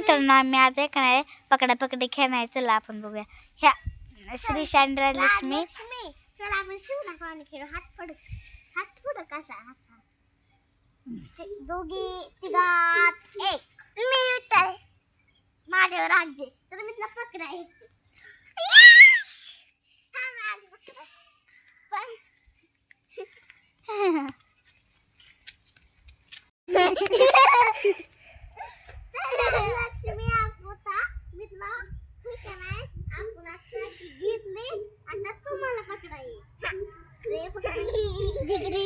मित्रांनो आम्ही आज ऐकणार आहे पकडा पकडी खेळणार. चला आपण बघूया. ह्या श्री शांड्रा लक्ष्मी. लक्ष्मी. चल आपण शिवना पाणी खेळू. हात पड. हात पुढं कसा? हात दोघी तिघात एक. माझ्यावर राज्य तर मी तुला पकडा एक हा, माझं पकडा. पण चल, लक्ष्मी होता मी तुला ठीक आहे ना आपण आता घेतले आता तुम्हाला पकडा येईल रे पकडा डिग्री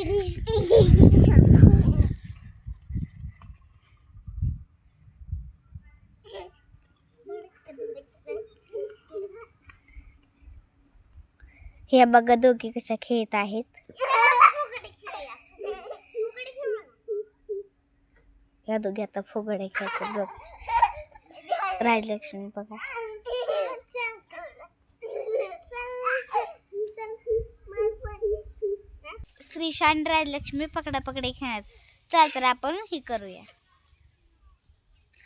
हे बघा दोघी कशा खेळत आहेत. या दोघी आता फुगडे खेळतात बघ. राजलक्ष्मी बघा. श्री शांड राजलक्ष्मी पकडा पकडी खेळत. चल तर आपण ही करूया.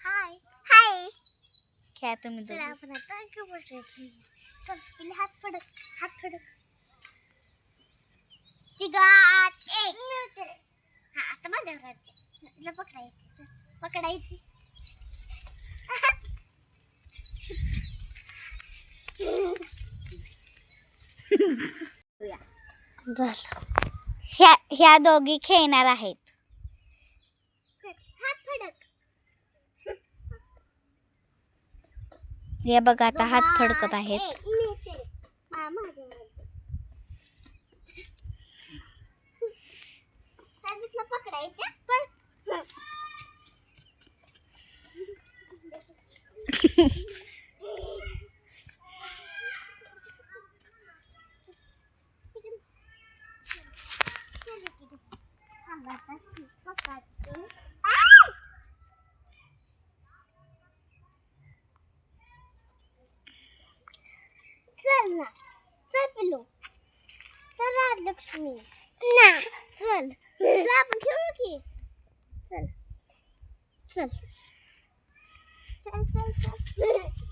हाय हाय खेळा तुम्ही चला हात फडक हात फडक. तिघात एक हा आता माझ्यावर राज्य तुला पकडायचं पकडायची. झालं ह्या ह्या दोघी खेळणार आहेत. हे बघा आता हात फडकत आहेत एक, मी ते. हा, माझ्यावर राज्य. चल, तुला पकडायचं पण चल ना चल पिलो चल आपण खेळू की चल. चल. चल चल चल.